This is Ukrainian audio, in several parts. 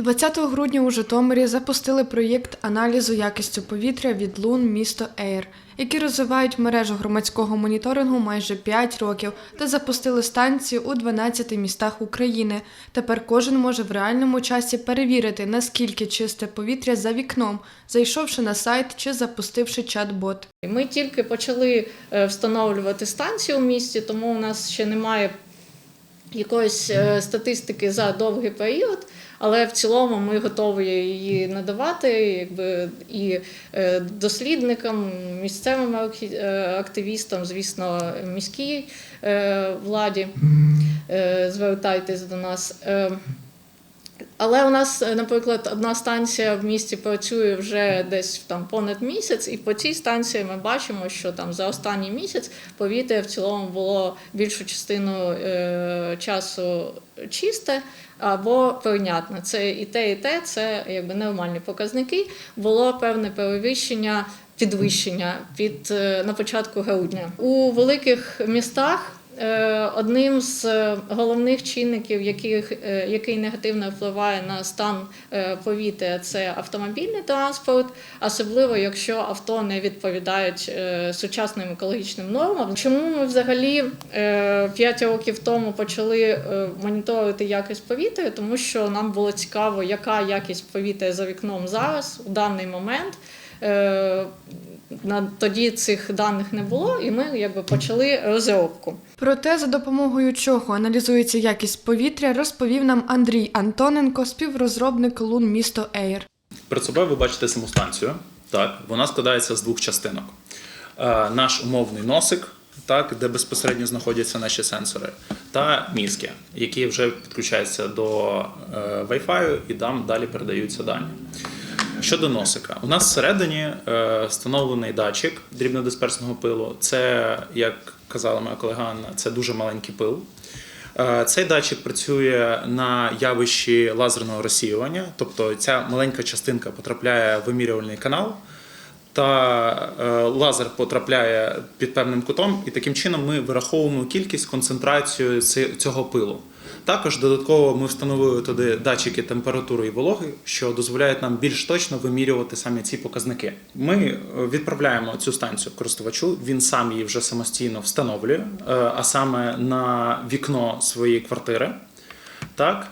20 грудня у Житомирі запустили проєкт аналізу якістю повітря від Лун місто Ейр, які розвивають мережу громадського моніторингу майже 5 років та запустили станцію у 12 містах України. Тепер кожен може в реальному часі перевірити, наскільки чисте повітря за вікном, зайшовши на сайт чи запустивши чат-бот. Ми тільки почали е, встановлювати станцію у місті, тому у нас ще немає якоїсь е, статистики за довгий період. Але в цілому ми готові її надавати, якби і е, дослідникам, місцевим е, активістам, звісно, міській владі. Звертайтесь до нас. Але у нас, е, наприклад, одна станція в місті працює вже десь там понад місяць, і по цій станції ми бачимо, що там за останній місяць повітря в цілому було більшу частину е, часу чисте або прийнятне. Це і те, і те, це якби нормальні показники. Було певне перевищення. Підвищення від е, на початку грудня у великих містах. Е, Одним з е, головних чинників, яких, е, який негативно впливає на стан повітря, це автомобільний транспорт, особливо якщо авто не відповідають сучасним екологічним нормам. Чому ми взагалі 5 років тому почали моніторити якість повітря? Тому що нам було цікаво, яка якість повітря за вікном зараз у даний момент. Е, на тоді цих даних не було, і ми якби почали розробку. Проте, за допомогою чого аналізується якість повітря, розповів нам Андрій Антоненко, співрозробник Лун місто Ейр. Перед собою ви бачите саму станцію. Так, вона складається з двох частинок. Е, наш умовний носик, так, де безпосередньо знаходяться наші сенсори, та мізки, які вже підключаються до е, Wi-Fi і там далі передаються дані. Щодо носика, у нас всередині е, встановлений датчик дрібнодисперсного пилу. Це, як казала моя колега Анна, це дуже маленький пил. Е, Цей датчик працює на явищі лазерного розсіювання, тобто ця маленька частинка потрапляє в вимірювальний канал, та е, лазер потрапляє під певним кутом, і таким чином ми вираховуємо кількість концентрацію цього пилу. Також додатково ми встановили туди датчики температури і вологи, що дозволяють нам більш точно вимірювати саме ці показники. Ми е, відправляємо цю станцію користувачу. Він сам її вже самостійно встановлює, е, а саме на вікно своєї квартири. Так.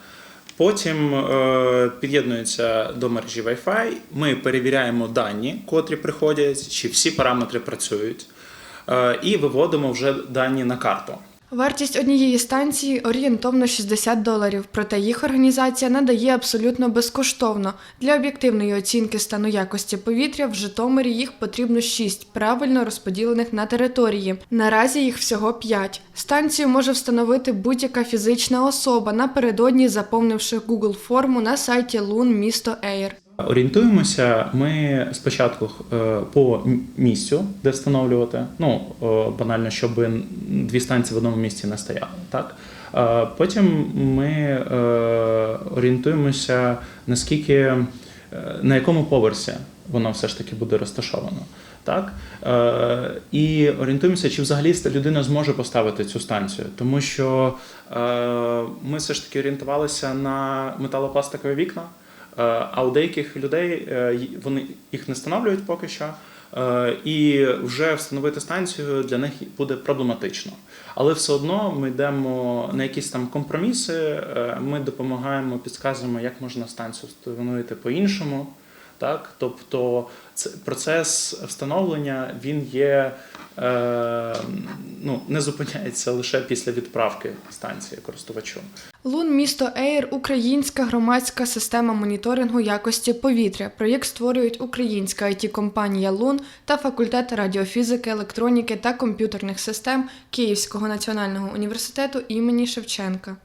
Потім е, під'єднується до мережі Wi-Fi. Ми перевіряємо дані, котрі приходять, чи всі параметри працюють, е, і виводимо вже дані на карту. Вартість однієї станції орієнтовно 60 доларів, проте їх організація надає абсолютно безкоштовно. Для об'єктивної оцінки стану якості повітря в Житомирі їх потрібно 6, правильно розподілених на території. Наразі їх всього 5. Станцію може встановити будь-яка фізична особа, напередодні заповнивши Google форму на сайті Лун місто Ейр. Орієнтуємося ми спочатку е, по місцю, де встановлювати. Ну е, банально, щоб дві станції в одному місці не стояли. Так Е, потім ми орієнтуємося наскільки на якому поверсі воно все ж таки буде розташовано. Так і орієнтуємося, чи взагалі людина зможе поставити цю станцію, тому що ми все ж таки орієнтувалися на металопластикові вікна. Е, А у деяких людей е, вони їх не встановлюють поки що, е, і вже встановити станцію для них буде проблематично. Але все одно ми йдемо на якісь там компроміси. Ми допомагаємо, підказуємо, як можна станцію встановити по-іншому. Так, тобто це процес встановлення він є е, ну, не зупиняється лише після відправки станції користувачу. Лун місто Ейр українська громадська система моніторингу якості повітря. Проєкт створюють українська it компанія Лун та факультет радіофізики, електроніки та комп'ютерних систем Київського національного університету імені Шевченка.